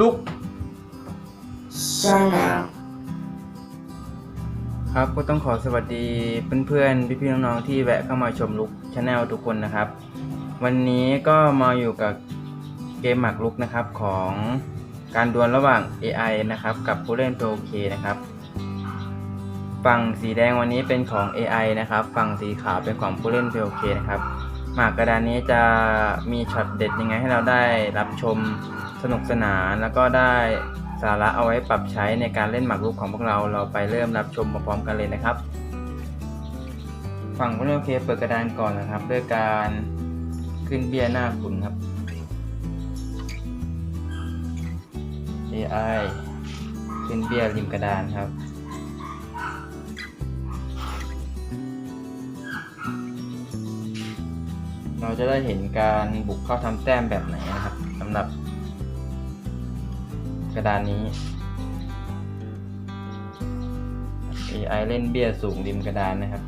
ลุก Channel ครับก็ต้องขอสวัสดีเพื่อนๆ พี่ๆ น้องๆ ที่แวะเข้ามาชมลุกชาแนลทุกคนนะครับ วันนี้ก็มาอยู่กับเกมหมากลุกนะครับของการดวลระหว่าง AI นะครับกับผู้เล่นตัวโอเคนะครับ ฝั่งสีแดงวันนี้เป็นของ AI นะครับ ฝั่งสีขาวเป็นของผู้เล่นตัวโอเคนะครับ หมากกระดานนี้จะมีช็อตเด็ดยังไงให้เราได้รับชมสนุกสนาน แล้วก็ได้สาระเอาไว้ปรับใช้ในการเล่นหมากรุกของพวกเราเราไปเริ่มรับชมพร้อมๆกันเลยนะครับ ฝั่งผู้เล่นโอเคเปิดกระดานก่อนนะครับ ด้วยการขึ้นเบี้ยหน้าขุนครับ AI ขึ้นเบี้ยริมกระดานครับ เราจะได้เห็นการบุกเข้าทำแต้มแบบไหนนะครับสำหรับกระดานนี้ AI เล่นเบี้ยสูงริมกระดานนะครับ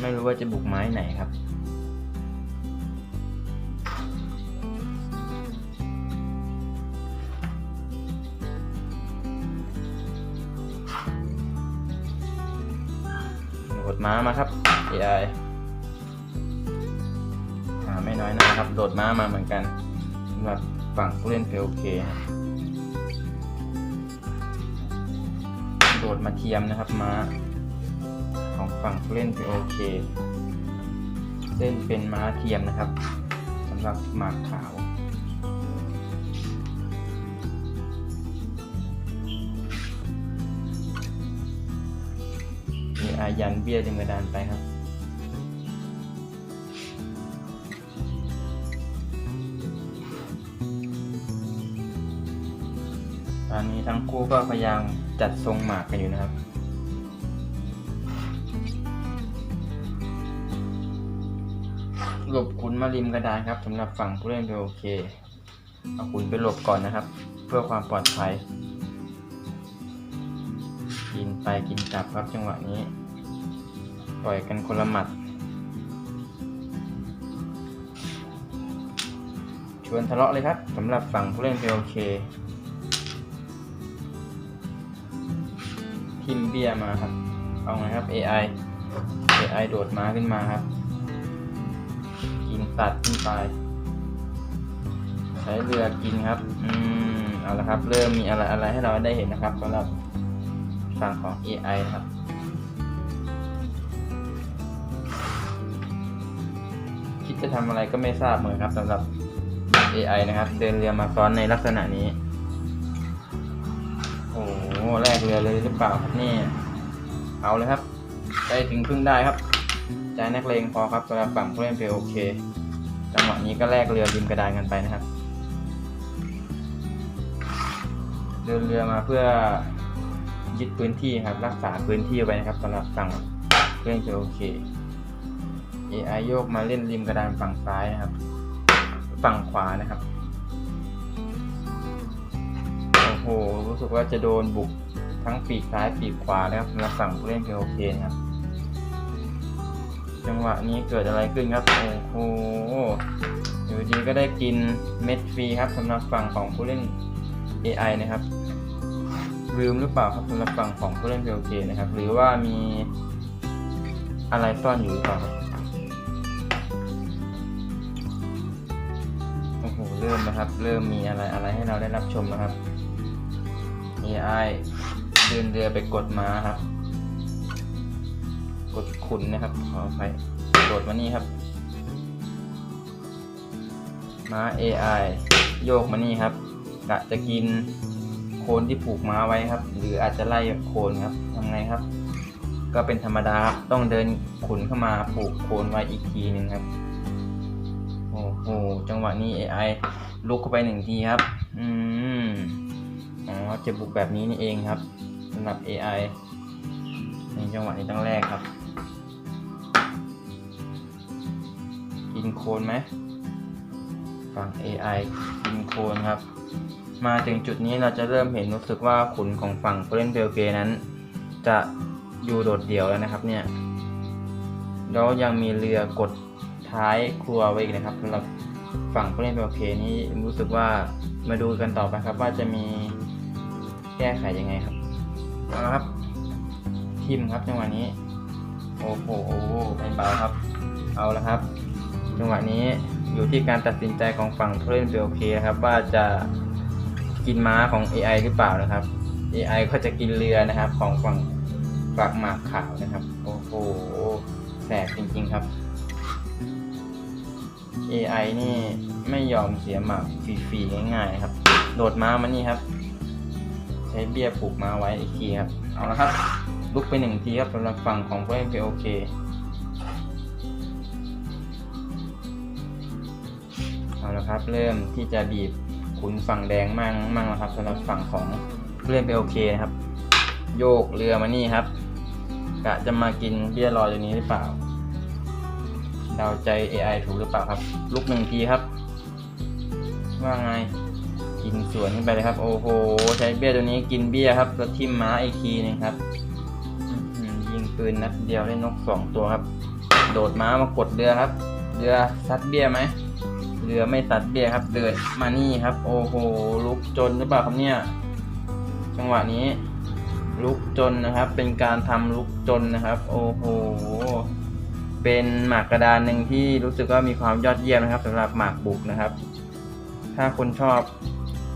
ไม่รู้ว่าจะบุกไม้ไหนครับโดม้ามาครับ AI หาไม่ น้อยหนะครับ โดดม้ามาเหมือนกันสำหรับฝั่งผู้เล่นเพลโอเคครับโดดมาเทียมนะครับม้าของฝั่งผู้เล่นเพลโอเคเล่นเป็นม้าเทียมนะครับสำหรับหมากขาวมีอายันเบี้ยจึงกระดานไปครับ อนนี้ทั้งคู่ก็พยายามจัดทรงหมากกันอยู่นะครับหลบขุนมาริมกระดานครับสำหรับฝั่งผู้เล่นโอเคเอาขุนไปหลบก่อนนะครับ เพื่อความปลอดภัย กินไปกินกลับครับจังหวะนี้ ปล่อยกันคนละหมัด ชวนทะเลาะเลยครับสำหรับฝั่งผู้เล่นโอเค ทิมเบียมาครับ เอาไงครับ AI AI โดดม้าขึ้นมาครับ กินสัตว์ขึ้นไป ใช้เรือกินครับ อืม เอาละครับ เริ่มมีอะไรอะไรให้เราได้เห็นนะครับสำหรับฝั่งของ AI ครับคิดจะทำอะไรก็ไม่ทราบเหมือนครับสำหรับ AI นะครับ เดินเรือมาซ้อนในลักษณะนี้ โอ้ โหแลกเรือเลยหรือเปล่าครับนี่ เอาเลยครับใจถึงพึ่งได้ครับใจนักเลงพอครับสำหรับฝั่งผู้เล่นเพลโอเค จังหวะนี้ก็แลกเรือริมกระดานกันไปนะครับ เดินเรือมาเพื่อยึดพื้นที่ครับ รักษาพื้นที่ไว้นะครับสำหรับฝั่งผู้เล่นเพลโอเค AI โยกมาเล่นริมกระดานฝั่งซ้ายนะครับ ฝั่งขวานะครับ โอ้โหรู้สึกว่าจะโดนบุกทั้งปีกซ้ายปีกขวาแล้วครับสำหรับฝั่งผู้เล่นเพลโอเคนะครับ จังหวะนี้เกิดอะไรขึ้นครับ โอ้โหอยู่ดีก็ได้กินเม็ดฟรีครับสำหรับฝั่งของผู้เล่น AI นะครับลืมหรือเปล่าครับสำหรับฝั่งของผู้เล่นเพลโอเคนะครับ หรือว่ามีอะไรซ่อนอยู่หรือเปล่าโอ้โหเริ่มนะครับ เริ่มมีอะไรอะไรให้เราได้รับชมนะครับ AI เดินเรือไปกดม้าครับ กดขุนนะครับขอไปกดมานี่ครับ ม้า AI โยกมานี่ครับกะจะกินโคนที่ผูกม้าไว้ครับ หรืออาจจะไล่โคนครับทำไงครับ ก็เป็นธรรมดาครับต้องเดินขุนเข้ามาผูกโคนไว้อีกทีหนึ่งครับโอ้โหจังหวะนี้ AI ลุกเข้าไปหนึ่งทีครับ อืม อ๋อจะบุกแบบนี้นี่เองครับสำหรับ AI ในจังหวะนี้ตั้งแรกครับ กินโคนไหมฝั่ง AI กินโคนครับ มาถึงจุดนี้เราจะเริ่มเห็นรู้สึกว่าขุนของฝั่งผู้เล่นเบลเกนั้น จะอยู่โดดเดี่ยวแล้วนะครับเนี่ยแล้วยังมีเรือกดท้ายครัวไว้อีกนะครับสำหรับฝั่งผู้เล่นเบลเกนี้รู้สึกว่ามาดูกันต่อไปครับว่าจะมี แก้ไขยังไงครับเอาละครับ ทิมครับจังหวะนี้ โอ้โหไม่เบาครับ เอาละครับ จังหวะนี้อยู่ที่การตัดสินใจของฝั่งผู้เล่นเปโอเคครับ ว่าจะกินม้าของ AI หรือเปล่านะครับ AI ก็จะกินเรือนะครับ ของฝั่งฝักหมากขาวนะครับ โอ้โหแสบจริงๆครับ AI นี่ไม่ยอมเสียหมากฟรีๆง่ายๆครับ โดดม้ามานี่ครับ ช้เบี้ยผูกมาไว้อีกทีครับ เอาละครับ ลุกไปหนึ่งทีครับสำหรับฝั่งของผู้เล่นเปโอเคเอาละครับ เริ่มที่จะบีบขุนฝั่งแดงมั่งมั่งแล้วครับสำหรับฝั่งของผู้เล่นเปโอเคนะครับ โยกเรือมานี่ครับกะจะมากินเบี้ยรออยู่นี้หรือเปล่าเดาใจ AI ถูกหรือเปล่าครับ ลุกหนึ่งทีครับ ว่าไง กินสวนขึ้นไปเลยครับ โอ้โห ใช้เบี้ยตัวนี้กินเบี้ยครับแล้วทิ่มม้าอีกทีหนึงครับยิงปืนนัดเดียวได้นกสองตัวครับ โดดม้ามากดเรือครับ เรือซัดเบี้ยไหมเรือไม่ซัดเบี้ยครับเดินมานี่ครับ โอ้โห ลุกจนหรือเปล่าครับเนี่ยจังหวะนี้ลุกจนนะครับ เป็นการทำลุกจนนะครับ โอ้โห เป็นหมากกระดานหนึ่งที่รู้สึกว่ามีความยอดเยี่ยมนะครับสำหรับหมากบุกนะครับ ถ้าคนชอบ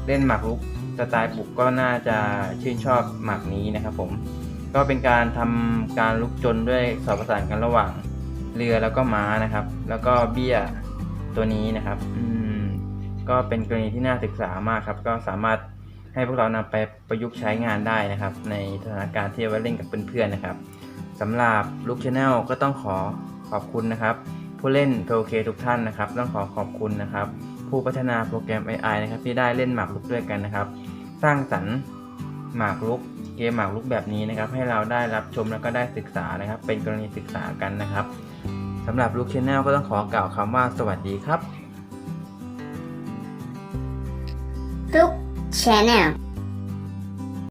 เล่นหมากรุกสไตล์บุกก็น่าจะชื่นชอบหมากนี้นะครับผมก็เป็นการทำการลุกจนด้วยสอบประสานกันระหว่างเรือแล้วก็ม้านะครับ แล้วก็เบี้ยตัวนี้นะครับอืมก็เป็นกรณีที่น่าศึกษามากครับ ก็สามารถให้พวกเรานำไปประยุกต์ใช้งานได้นะครับ ในสถานการณ์ที่เอาไว้เล่นกับเพื่อนๆนะครับสำหรับลูกชาแนลก็ต้องขอขอบคุณนะครับ ผู้เล่นโอเคทุกท่านนะครับ ต้องขอขอบคุณนะครับ ผู้พัฒนาโปรแกรม AI นะครับที่ได้เล่นหมากรุกด้วยกันนะครับ สร้างสรรค์หมากรุกเกมหมากรุกแบบนี้นะครับ ให้เราได้รับชมแล้วก็ได้ศึกษานะครับ เป็นกรณีศึกษากันนะครับสำหรับลูกชนแนลก็ต้องขอกล่าวคำว่าสวัสดีครับ Look Channel